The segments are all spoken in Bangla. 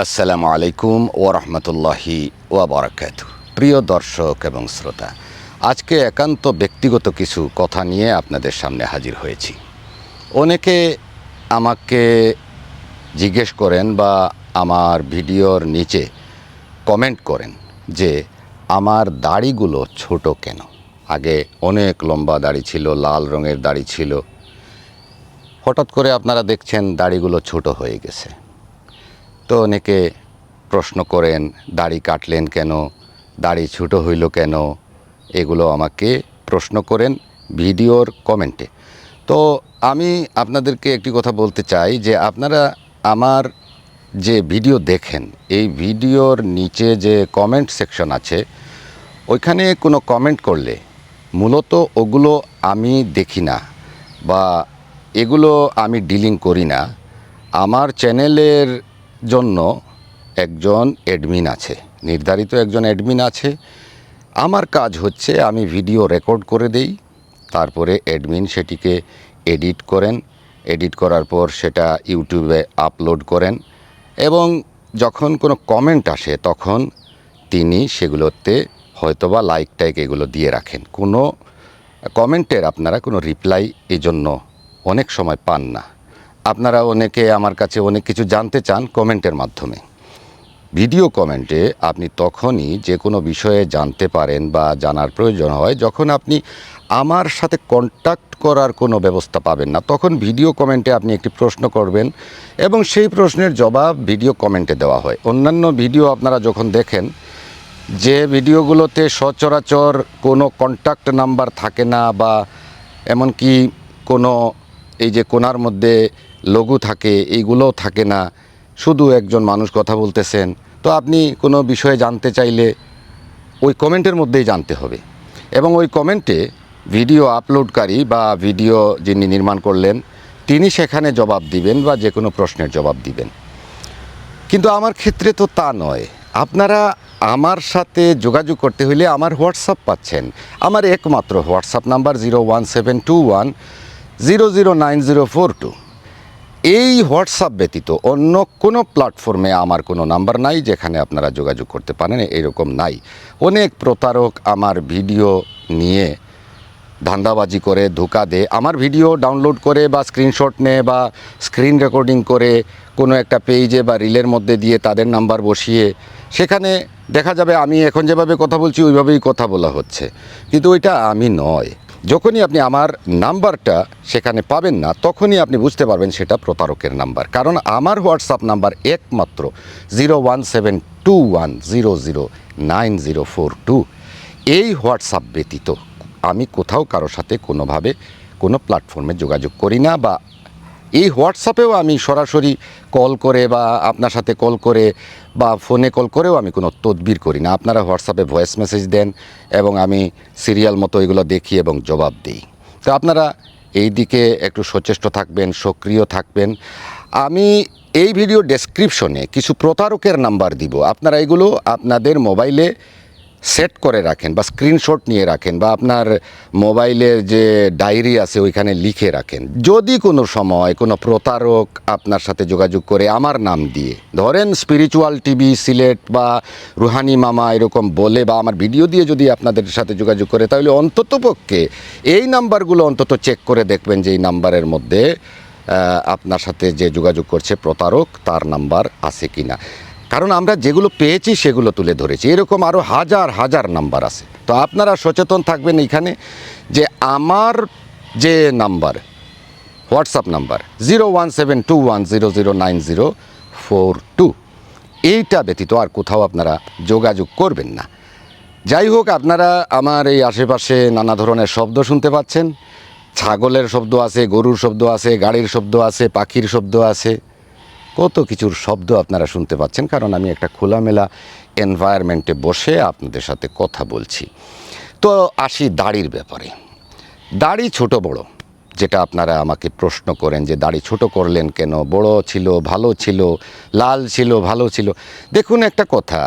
আসসালামু আলাইকুম ও রহমতুল্লাহি ওয়াবারাকাত প্রিয় দর্শক এবং শ্রোতা, আজকে একান্ত ব্যক্তিগত কিছু কথা নিয়ে আপনাদের সামনে হাজির হয়েছি। অনেকে আমাকে জিজ্ঞেস করেন বা আমার ভিডিওর নিচে কমেন্ট করেন যে, আমার দাড়িগুলো ছোট কেন? আগে অনেক লম্বা দাড়ি ছিল, লাল রঙের দাড়ি ছিল। হঠাৎ করে আপনারা দেখছেন দাড়িগুলো ছোট হয়ে গেছে। তো অনেকে প্রশ্ন করেন, দাড়ি কাটলেন কেন? দাড়ি ছোটো হইল কেন? এগুলো আমাকে প্রশ্ন করেন ভিডিওর কমেন্টে। তো আমি আপনাদেরকে একটি কথা বলতে চাই যে আপনারা আমার যে ভিডিও দেখেন, এই ভিডিওর নিচে যে কমেন্ট সেকশন আছে, ওইখানে কোনো কমেন্ট করলে মূলত ওগুলো আমি দেখি না বা এগুলো আমি ডিলিং করি না। আমার চ্যানেলের জন্য একজন অ্যাডমিন আছে। নির্ধারিত একজন অ্যাডমিন আছে। আমার কাজ হচ্ছে আমি ভিডিও রেকর্ড করে দেই, তারপরে অ্যাডমিন সেটিকে এডিট করেন। এডিট করার পর সেটা ইউটিউবে আপলোড করেন এবং যখন কোনো কমেন্ট আসে, তখন তিনি সেগুলোতে হয়তোবা লাইক টাইক এগুলো দিয়ে রাখেন। কোনো কমেন্টের আপনারা কোনো রিপ্লাই এজন্য অনেক সময় পান না। আপনারা অনেকে আমার কাছে অনেক কিছু জানতে চান কমেন্টের মাধ্যমে। ভিডিও কমেন্টে আপনি তখনই যে কোনো বিষয়ে জানতে পারেন বা জানার প্রয়োজন হয়, যখন আপনি আমার সাথে কন্ট্যাক্ট করার কোনো ব্যবস্থা পাবেন না, তখন ভিডিও কমেন্টে আপনি একটি প্রশ্ন করবেন এবং সেই প্রশ্নের জবাব ভিডিও কমেন্টে দেওয়া হয়। অন্যান্য ভিডিও আপনারা যখন দেখেন, যে ভিডিওগুলোতে সচরাচর কোনো কন্ট্যাক্ট নাম্বার থাকে না বা এমনকি কোনো এই যে কোনার মধ্যে লঘু থাকে, এইগুলোও থাকে না। শুধু একজন মানুষ কথা বলতেছেন। তো আপনি কোনো বিষয়ে জানতে চাইলে ওই কমেন্টের মধ্যেই জানতে হবে। এবং ওই কমেন্টে ভিডিও আপলোডকারী বা ভিডিও যিনি নির্মাণ করলেন, তিনি সেখানে জবাব দিবেন বা যে কোনো প্রশ্নের জবাব দিবেন। কিন্তু আমার ক্ষেত্রে তো তা নয়। আপনারা আমার সাথে যোগাযোগ করতে হলে আমার হোয়াটসঅ্যাপ পাচ্ছেন। আমার একমাত্র WhatsApp number zero one seven two one zero zero nine zero four two এই হোয়াটসঅ্যাপ ব্যতীত অন্য কোনো প্ল্যাটফর্মে আমার কোনো নাম্বার নাই যেখানে আপনারা যোগাযোগ করতে পারেন, এরকম নাই। অনেক প্রতারক আমার ভিডিও নিয়ে ধান্দাবাজি করে, ধোকা দে আমার ভিডিও ডাউনলোড করে বা স্ক্রিনশট নেয় বা স্ক্রিন রেকর্ডিং করে কোনো একটা পেজে বা রিলের মধ্যে দিয়ে তাদের নাম্বার বসিয়ে, সেখানে দেখা যাবে আমি এখন যেভাবে কথা বলছি, ওইভাবেই কথা বলা হচ্ছে। কিন্তু ওইটা আমি নয়। যখনই আপনি আমার নাম্বারটা সেখানে পাবেন না, তখনই আপনি বুঝতে পারবেন সেটা প্রতারকের নাম্বার। কারণ আমার হোয়াটসঅ্যাপ নাম্বার একমাত্র zero one seven two one zero zero nine zero four two. এই হোয়াটসঅ্যাপ ব্যতীত আমি কোথাও কারোর সাথে কোনোভাবে কোনো প্ল্যাটফর্মে যোগাযোগ করি না বা এই হোয়াটসঅ্যাপেও আমি সরাসরি কল করে বা আপনার সাথে কল করে বা ফোনে কল করেও আমি কোনো তদবির করি না। আপনারা হোয়াটসঅ্যাপে ভয়েস মেসেজ দেন এবং আমি সিরিয়াল মতো এগুলো দেখি এবং জবাব দিই। তো আপনারা এই দিকে একটু সচেষ্ট থাকবেন, সক্রিয় থাকবেন। আমি এই ভিডিও ডেসক্রিপশনে কিছু প্রতারকের নাম্বার দিব। আপনারা এগুলো আপনাদের মোবাইলে সেট করে রাখেন বা স্ক্রিনশট নিয়ে রাখেন বা আপনার মোবাইলের যে ডায়েরি আছে ওইখানে লিখে রাখেন। যদি কোনো সময় কোনো প্রতারক আপনার সাথে যোগাযোগ করে আমার নাম দিয়ে, ধরেন স্পিরিচুয়াল টিভি সিলেট বা রুহানি মামা এরকম বলে বা আমার ভিডিও দিয়ে যদি আপনাদের সাথে যোগাযোগ করে, তাহলে অন্ততপক্ষে এই নাম্বারগুলো অন্তত চেক করে দেখবেন যে এই নাম্বারের মধ্যে আপনার সাথে যে যোগাযোগ করছে প্রতারক, তার নাম্বার আছে কি না কারণ আমরা যেগুলো পেয়েছি, সেগুলো তুলে ধরেছি। এরকম আরও হাজার হাজার নাম্বার আছে। তো আপনারা সচেতন থাকবেন এখানে যে আমার যে number, WhatsApp number, zero one seven two one zero zero nine zero four two. এইটা ব্যতীত আর কোথাও আপনারা যোগাযোগ করবেন না। যাই হোক, আপনারা আমার এই আশেপাশে নানা ধরনের শব্দ শুনতে পাচ্ছেন। ছাগলের শব্দ আছে, গরুর শব্দ আছে, গাড়ির শব্দ আছে, পাখির শব্দ আছে। কত কিছুর শব্দ আপনারা শুনতে পাচ্ছেন, কারণ আমি একটা খোলামেলা এনভায়রনমেন্টে বসে আপনাদের সাথে কথা বলছি। তো আসি দাড়ির ব্যাপারে। দাড়ি ছোট বড়, যেটা আপনারা আমাকে প্রশ্ন করেন যে দাড়ি ছোট করলেন কেন? বড় ছিল, ভালো ছিল, লাল ছিল, ভালো ছিল। দেখুন একটা কথা,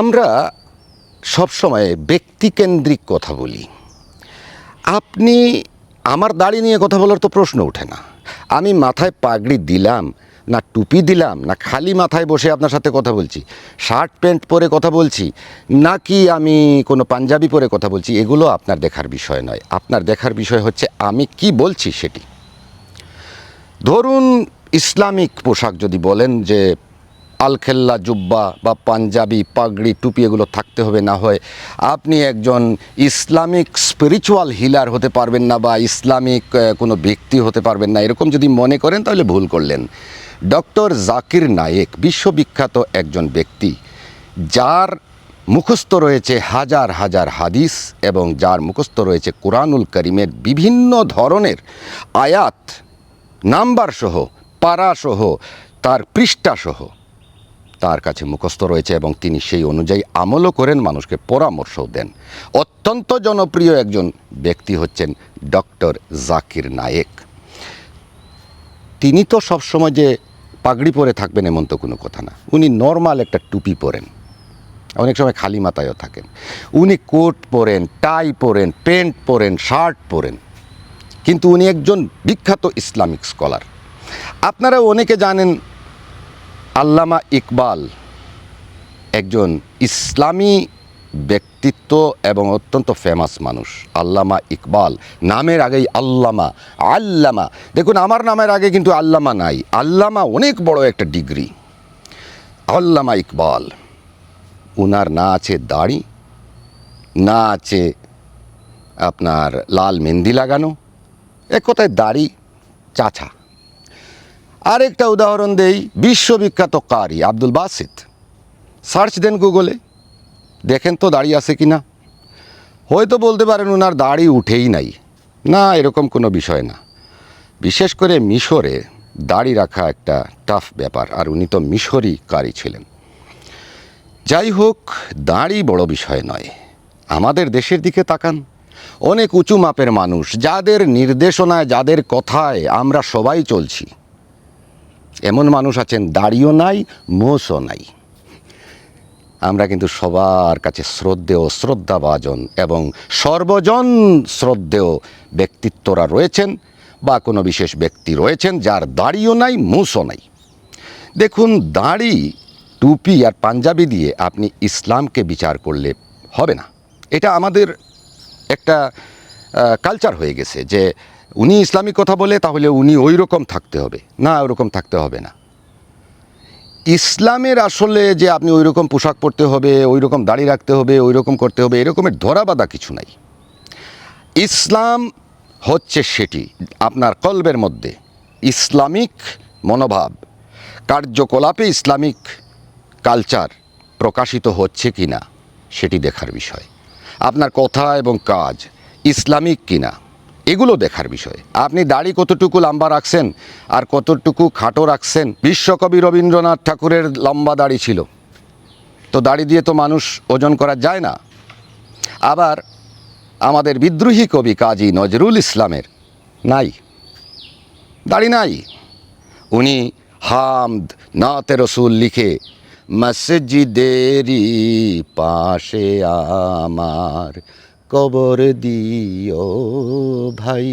আমরা সবসময় ব্যক্তিকেন্দ্রিক কথা বলি। আপনি আমার দাড়ি নিয়ে কথা বলার তো প্রশ্ন ওঠে না। আমি মাথায় পাগড়ি দিলাম, না টুপি দিলাম, না খালি মাথায় বসে আপনার সাথে কথা বলছি। শার্ট, প্যান্ট পরে কথা বলছি, নাকি আমি কোনো পাঞ্জাবি পরে কথা বলছি, এগুলো আপনার দেখার বিষয় নয়। আপনার দেখার বিষয় হচ্ছে আমি কি বলছি সেটি। ধরুন ইসলামিক পোশাক যদি বলেন যে আলখেল্লা, জুব্বা বা পাঞ্জাবি, পাগড়ি, টুপি এগুলো থাকতে হবে না হয়। আপনি একজন ইসলামিক স্পিরিচুয়াল হিলার হতে পারবেন না বা ইসলামিক কোনো ব্যক্তি হতে পারবেন না। এরকম যদি মনে করেন তাহলে ভুল করলেন। ডক্টর জাকির নায়েক বিশ্ববিখ্যাত একজন ব্যক্তি, যার মুখস্থ রয়েছে হাজার হাজার হাদিস এবং যার মুখস্থ রয়েছে কোরআনুল করিমের বিভিন্ন ধরনের আয়াত নাম্বার সহ পারা তার পৃষ্ঠা সহ তার কাছে মুখস্থ রয়েছে এবং তিনি সেই অনুযায়ী আমলও করেন, মানুষকে পরামর্শও দেন। অত্যন্ত জনপ্রিয় একজন ব্যক্তি হচ্ছেন ডক্টর জাকির নায়েক। তিনি তো সবসময় যে পাগড়ি পরে থাকবেন এমন তো কোনো কথা না। উনি নর্মাল একটা টুপি পরেন। অনেক সময় খালি মাথায়ও থাকেন। উনি কোট পরেন, টাই পরেন, প্যান্ট পরেন, শার্ট পরেন। কিন্তু উনি একজন বিখ্যাত ইসলামিক স্কলার। আপনারা অনেকে জানেন আল্লামা ইকবাল একজন ইসলামী ব্যক্তিত্ব এবং অত্যন্ত ফেমাস মানুষ। আল্লামা ইকবাল, নামের আগেই আল্লামা আল্লামা। দেখুন, আমার নামের আগে কিন্তু আল্লামা নাই। আল্লামা অনেক বড় একটা ডিগ্রি। আল্লামা ইকবাল, উনার না আছে দাড়ি, না আছে আপনার লাল মেহেন্দি লাগানো। এক কথায় দাড়ি? চাছা আরেকটা উদাহরণ দেই, বিশ্ববিখ্যাত কারি, আব্দুল বাসিত। সার্চ দেন গুগলে দেখেন তো দাড়ি আছে কি না। হয়তো বলতে পারেন ওনার দাড়ি উঠেই নাই। না, এরকম কোনো বিষয় না। বিশেষ করে মিশরে দাড়ি রাখা একটা টাফ ব্যাপার, আর উনি তো মিশরই কারি ছিলেন। যাই হোক, দাঁড়ি বড় বিষয় নয়। আমাদের দেশের দিকে তাকান। অনেক উঁচু মাপের মানুষ, যাদের নির্দেশনায়, যাদের কথায় আমরা সবাই চলছি। এমন মানুষ আছেন, দাড়িও নাই, মোষও নাই। আমরা কিন্তু সবার কাছে শ্রদ্ধেয়, শ্রদ্ধাভাজন এবং সর্বজন শ্রদ্ধেয় ব্যক্তিত্বরা রয়েছেন বা কোনো বিশেষ ব্যক্তি রয়েছেন যার দাড়িও নাই মুসও নাই। দেখুন, দাড়ি, টুপি আর পাঞ্জাবি দিয়ে আপনি ইসলামকে বিচার করলে হবে না। এটা আমাদের একটা কালচার হয়ে গেছে যে উনি ইসলামিক কথা বলে, তাহলে উনি ওই রকম থাকতে হবে। না, ওরকম থাকতে হবে না। ইসলামের আসলে যে আপনি ওই রকম পোশাক পরতে হবে ওই রকম দাড়ি রাখতে হবে ওই রকম করতে হবে, এরকমের ধরা বাঁধা কিছু নাই। ইসলাম হচ্ছে সেটি, আপনার কলবের মধ্যে। ইসলামিক মনোভাব, কার্যকলাপে ইসলামিক কালচার প্রকাশিত হচ্ছে কি না সেটি দেখার বিষয়। আপনার কথা এবং কাজ ইসলামিক কিনা এগুলো দেখার বিষয়। আপনি দাড়ি কতটুকু লম্বা রাখছেন আর কতটুকু খাটো রাখছেন? বিশ্বকবি রবীন্দ্রনাথ ঠাকুরের লম্বা দাড়ি ছিল। তো দাড়ি দিয়ে তো মানুষ ওজন করা যায় না। আবার আমাদের বিদ্রোহী কবি কাজী নজরুল ইসলামের নাই। দাড়ি নাই। উনি হামদ নাতে রসুল লিখে মসজিদেরি পাশে আমার কবর দিও ভাই,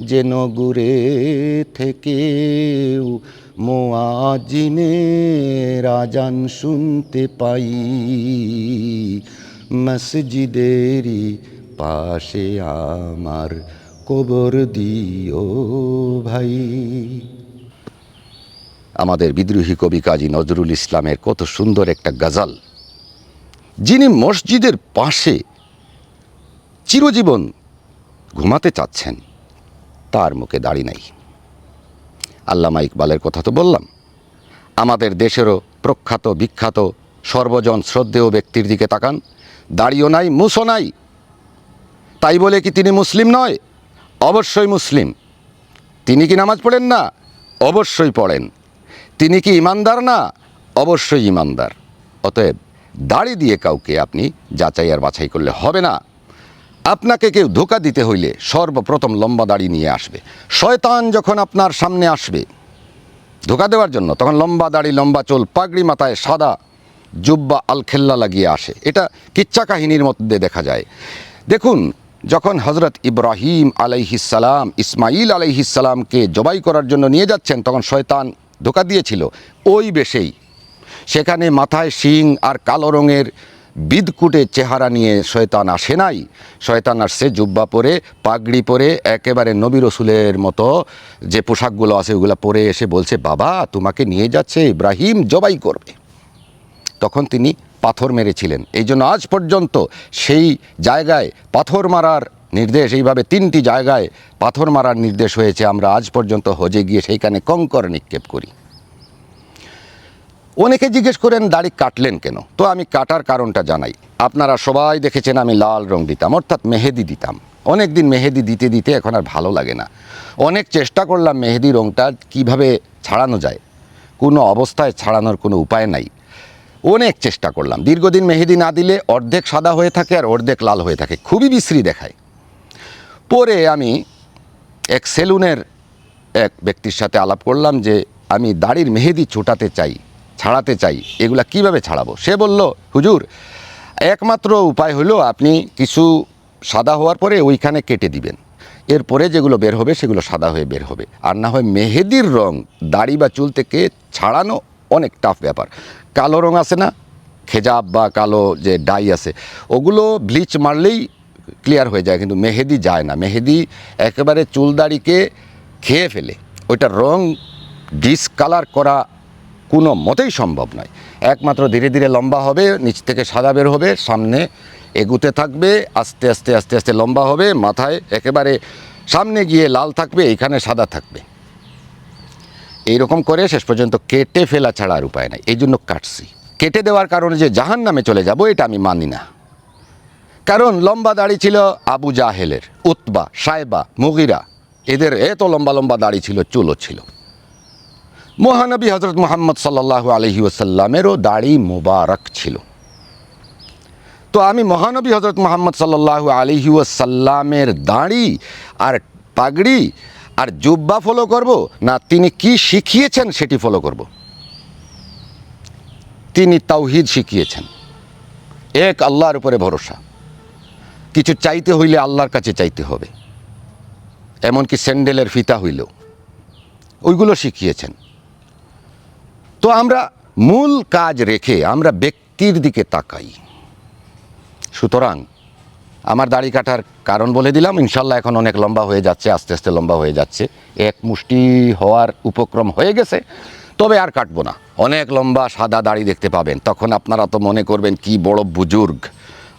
যেন গুরে থেকেও মোয়াজিনে রাজান শুনতে পাই। মসজিদেরই পাশে আমার কবর দিও ভাই। আমাদের বিদ্রোহী কবি কাজী নজরুল ইসলামের কত সুন্দর একটা গজল। যিনি মসজিদের পাশে চিরজীবন ঘুমাতে চাচ্ছেন। তার মুখে দাড়ি নাই। আল্লামা ইকবালের কথা তো বললাম। আমাদের দেশেরও প্রখ্যাত, বিখ্যাত, সর্বজন শ্রদ্ধেয় ব্যক্তির দিকে তাকান। দাড়িও নাই মুসও নাই। তাই বলে কি তিনি মুসলিম নয়? অবশ্যই মুসলিম। তিনি কি নামাজ পড়েন না? অবশ্যই পড়েন। তিনি কি ইমানদার না? অবশ্যই ইমানদার। অতএব দাড়ি দিয়ে কাউকে আপনি যাচাই আর বাছাই করলে হবে না। আপনাকে কেউ ধোকা দিতে হইলে সর্বপ্রথম লম্বা দাড়ি নিয়ে আসবে। শয়তান যখন আপনার সামনে আসবে, ধোকা দেওয়ার জন্য তখন লম্বা দাড়ি, লম্বা চোল, পাগড়ি মাথায় সাদা জুব্বা আলখেল্লা লাগিয়ে আসে। এটা কিচ্ছা কাহিনীর মধ্যে দেখা যায়। দেখুন, যখন হজরত ইব্রাহিম আলাইহিসালাম ইসমাইল আলাইহিসালামকে জবাই করার জন্য নিয়ে যাচ্ছেন, তখন শয়তান ধোকা দিয়েছিল। ওই বেশেই সেখানে মাথায় শিং আর কালো রঙের বিদকুটে চেহারা নিয়ে শয়তান আসে নাই। শয়তান আসছে জুব্বা পরে, পাগড়ি পরে, একেবারে নবী রসুলের মতো যে পোশাকগুলো আছে ওগুলো পরে এসে বলছে, বাবা, তোমাকে নিয়ে যাচ্ছে ইব্রাহিম, জবাই করবে। তখন তিনি পাথর মেরেছিলেন। এই জন্য আজ পর্যন্ত সেই জায়গায় পাথর মারার নির্দেশ, এইভাবে তিনটি জায়গায় পাথর মারার নির্দেশ হয়েছে। আমরা আজ পর্যন্ত হজে গিয়ে সেইখানে কঙ্কর নিক্ষেপ করি। অনেকে জিজ্ঞেস করেন, দাড়ি কাটলেন কেন? তো আমি কাটার কারণটা জানাই। আপনারা সবাই দেখেছেন, আমি লাল রং দিতাম, অর্থাৎ মেহেদি দিতাম। অনেক দিন মেহেদি দিতে দিতে এখন আর ভালো লাগে না। অনেক চেষ্টা করলাম মেহেদি রংটা কীভাবে ছাড়ানো যায়। কোনো অবস্থায় ছাড়ানোর কোনো উপায় নাই। অনেক চেষ্টা করলাম। দীর্ঘদিন মেহেদি না দিলে অর্ধেক সাদা হয়ে থাকে আর অর্ধেক লাল হয়ে থাকে। খুবই বিশ্রী দেখায়। পরে আমি এক সেলুনের এক ব্যক্তির সাথে আলাপ করলাম যে, আমি দাড়ির মেহেদি ছোটাতে চাই। ছাড়াতে চাই, এগুলা কীভাবে ছাড়াবো? সে বলল, হুজুর, একমাত্র উপায় হলো আপনি কিছু সাদা হওয়ার পরে ওইখানে কেটে দিবেন। এরপরে যেগুলো বের হবে সেগুলো সাদা হয়ে বের হবে। আর না হয় মেহেদির রং, দাড়ি বা চুল থেকে ছাড়ানো অনেক টাফ ব্যাপার। কালো রং আছে না? খেজাব বা কালো যে ডাই আছে, ওগুলো ব্লিচ মারলেই ক্লিয়ার হয়ে যায়, কিন্তু মেহেদি যায় না। মেহেদি একেবারে চুল দাড়িকে খেয়ে ফেলে। ওইটা রং ডিসকালার করা কোনো মতেই সম্ভব নয়। একমাত্র ধীরে ধীরে লম্বা হবে, নিচ থেকে সাদা বের হবে, সামনে এগুতে থাকবে, আস্তে আস্তে আস্তে আস্তে লম্বা হবে, মাথায় একেবারে সামনে গিয়ে লাল থাকবে, এখানে সাদা থাকবে। এইরকম করে শেষ পর্যন্ত কেটে ফেলা ছাড়া আর উপায় নাই। এই জন্য কাটছি। কেটে দেওয়ার কারণে যে জাহান নামে চলে যাব, এটা আমি মানি না। কারণ লম্বা দাড়ি ছিল আবু জাহেলের, উতবা সাইবা মুগিরা, এদের এত লম্বা লম্বা দাড়ি ছিল, চুলও ছিল। মহানবী হজরত মোহাম্মদ সাল্লাহ আলহি ওসাল্লামেরও দাড়ি মুবারক ছিল। তো আমি মহানবী হজরত মোহাম্মদ সাল্লাহ আলহি ওসাল্লামের দাড়ি আর পাগড়ি আর জুব্বা ফলো করব না তিনি কি শিখিয়েছেন সেটি ফলো করব? তিনি তাওহিদ শিখিয়েছেন। এক আল্লাহর উপরে ভরসা। কিছু চাইতে হইলে আল্লাহর কাছে চাইতে হবে। এমনকি স্যান্ডেলের ফিতা হইলেও। ওইগুলো শিখিয়েছেন। তো আমরা মূল কাজ রেখে আমরা ব্যক্তির দিকে তাকাই। সুতরাং আমার দাড়ি কাটার কারণ বলে দিলাম, ইনশাল্লাহ এখন অনেক লম্বা হয়ে যাচ্ছে, আস্তে আস্তে লম্বা হয়ে যাচ্ছে। এক মুষ্টি হওয়ার উপক্রম হয়ে গেছে, তবে আর কাটবো না। অনেক লম্বা সাদা দাড়ি দেখতে পাবেন। তখন আপনারা তো মনে করবেন, কি বড় বুজুর্গ।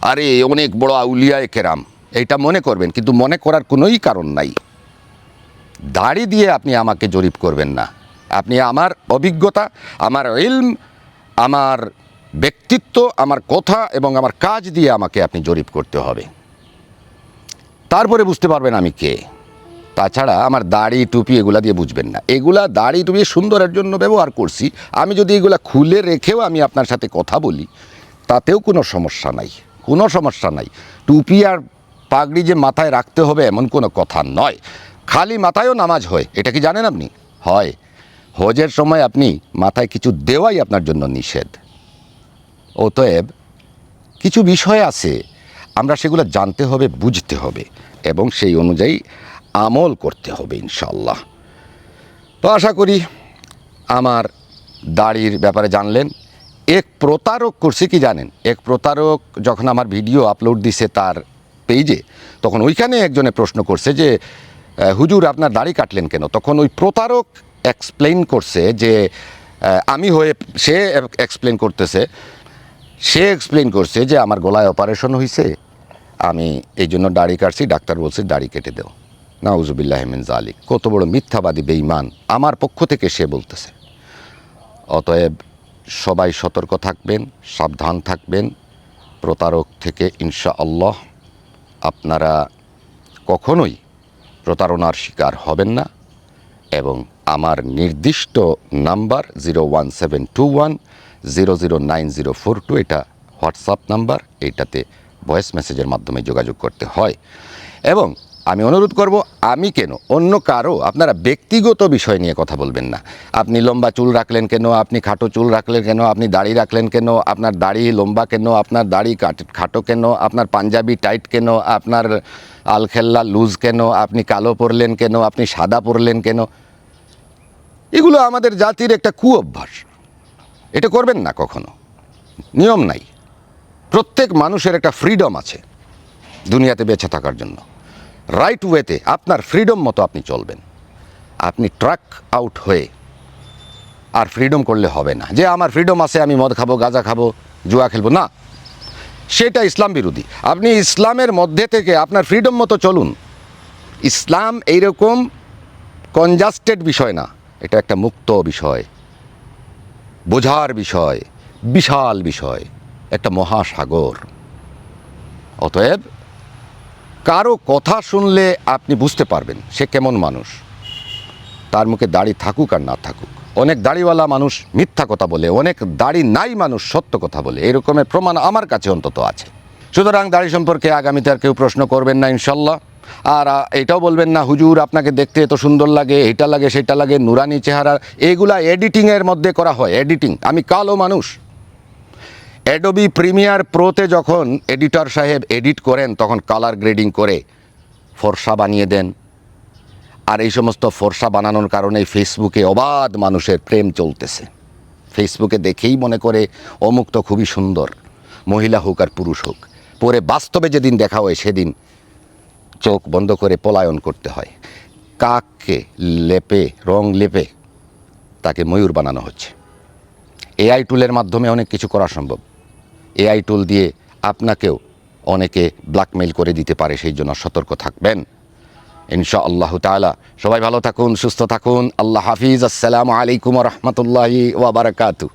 আরে, অনেক বড় আউলিয়ায় কেরাম। এইটা মনে করবেন, কিন্তু মনে করার কোনোই কারণ নাই। দাড়ি দিয়ে আপনি আমাকে জরিপ করবেন না। আপনি আমার অভিজ্ঞতা, আমার ইলম, আমার ব্যক্তিত্ব, আমার কথা এবং আমার কাজ দিয়ে আমাকে আপনি জরিপ করতে হবে। তারপরে বুঝতে পারবেন আমি কে। তাছাড়া আমার দাড়ি, টুপি এগুলা দিয়ে বুঝবেন না। এগুলা দাড়ি, টুপি সুন্দরের জন্য ব্যবহার করছি। আমি যদি এগুলা খুলে রেখেও আমি আপনার সাথে কথা বলি, তাতেও কোনো সমস্যা নাই। কোনো সমস্যা নাই। টুপি আর পাগড়ি যে মাথায় রাখতে হবে এমন কোনো কথা নয়। খালি মাথায়ও নামাজ হয়, এটা কি জানেন আপনি? হয়। হজের সময় আপনি মাথায় কিছু দেওয়াই আপনার জন্য নিষেধ। অতএব কিছু বিষয় আছে, আমরা সেগুলো জানতে হবে, বুঝতে হবে এবং সেই অনুযায়ী আমল করতে হবে ইনশাল্লাহ তো আশা করি আমার দাড়ির ব্যাপারে জানলেন। এক প্রতারক করছে কি জানেন? এক প্রতারক যখন আমার ভিডিও আপলোড দিছে তার পেজে, তখন ওইখানে একজনে প্রশ্ন করছে যে হুজুর, আপনার দাড়ি কাটলেন কেন? তখন ওই প্রতারক এক্সপ্লেইন করছে যে আমি হয়ে সে এক্সপ্লেন করতেছে, সে এক্সপ্লেন করছে যে আমার গলায় অপারেশন হয়েছে আমি এই জন্য দাড়ি কাটছি, ডাক্তার বলছে দাড়ি কেটে দেও। নাউজুবিল্লাহ মিন জালিক কত বড় মিথ্যাবাদী বেইমান আমার পক্ষ থেকে সে বলতেছে। অতএব সবাই সতর্ক থাকবেন, সাবধান থাকবেন। প্রতারক থেকে ইনশা আল্লাহ আপনারা কখনোই প্রতারণার শিকার হবেন না এবং আমার নির্দিষ্ট number zero one seven two one zero zero nine zero four two এটা হোয়াটসঅ্যাপ নাম্বার এইটাতে ভয়েস মেসেজের মাধ্যমে যোগাযোগ করতে হয়। এবং আমি অনুরোধ করব, আমি কেন, অন্য কারও, আপনারা ব্যক্তিগত বিষয় নিয়ে কথা বলবেন না। আপনি লম্বা চুল রাখলেন কেন, আপনি খাটো চুল রাখলেন কেন, আপনি দাড়ি রাখলেন কেন, আপনার দাড়ি লম্বা কেন, আপনার দাড়ি খাটো কেন, আপনার পাঞ্জাবি টাইট কেন, আপনার আলখেল্লা লুজ কেন, আপনি কালো পরলেন কেন, আপনি সাদা পরলেন কেন এগুলো আমাদের জাতির একটা কু অভ্যাস এটা করবেন না কখনো। নিয়ম নাই। প্রত্যেক মানুষের একটা ফ্রিডম আছে দুনিয়াতে বেঁচে থাকার জন্য। রাইট ওয়েতে আপনার ফ্রিডম মতো আপনি চলবেন। আপনি ট্রাক আউট হয়ে আর ফ্রিডম করলে হবে না। যে আমার ফ্রিডম আছে, আমি মদ খাব, গাঁজা খাব, জুয়া খেলব, না। সেটা ইসলাম বিরোধী। আপনি ইসলামের মধ্যে থেকে আপনার ফ্রিডম মতো চলুন। ইসলাম এইরকম কনজাস্টেড বিষয় না। এটা একটা মুক্ত বিষয়, বোঝার বিষয়, বিশাল বিষয়, একটা মহাসাগর। অতএব, কারও কথা শুনলে আপনি বুঝতে পারবেন সে কেমন মানুষ। তার মুখে দাড়ি থাকুক আর না থাকুক। অনেক দাড়িওয়ালা মানুষ মিথ্যা কথা বলে, অনেক দাড়ি নাই মানুষ সত্য কথা বলে। এরকমের প্রমাণ আমার কাছে অন্তত আছে। সুতরাং দাড়ি সম্পর্কে আগামীতে আর কেউ প্রশ্ন করবেন না, ইনশাল্লাহ। আর এটাও বলবেন না, হুজুর, আপনাকে দেখতে এত সুন্দর লাগে, এটা লাগে, সেটা লাগে, নুরানি চেহারা। এগুলা এডিটিংয়ের মধ্যে করা হয় এডিটিং আমি কালো মানুষ। অ্যাডোবি প্রিমিয়ার প্রোতে যখন এডিটর সাহেব এডিট করেন, তখন কালার গ্রেডিং করে ফর্সা বানিয়ে দেন। আর এই সমস্ত ফর্সা বানানোর কারণে ফেসবুকে অবাধ মানুষের প্রেম চলতেছে। ফেসবুকে দেখেই মনে করে, অমুক তো খুবই সুন্দর, মহিলা হোক আর পুরুষ হোক। পরে বাস্তবে যেদিন দেখা হয়, সেদিন চোখ বন্ধ করে পলায়ন করতে হয়। কাককে লেপে, রং লেপে তাকে ময়ূর বানানো হচ্ছে। এআই টুলের মাধ্যমে অনেক কিছু করা সম্ভব। এআই টুল দিয়ে আপনাকেও অনেকে ব্ল্যাকমেইল করে দিতে পারে, সেই জন্য সতর্ক থাকবেন। ইনশা আল্লাহ তালা সবাই ভালো থাকুন, সুস্থ থাকুন। আল্লাহ হাফিজ। আসসালামু আলাইকুম রহমতুল্লাহি ওয়াবারাকাতু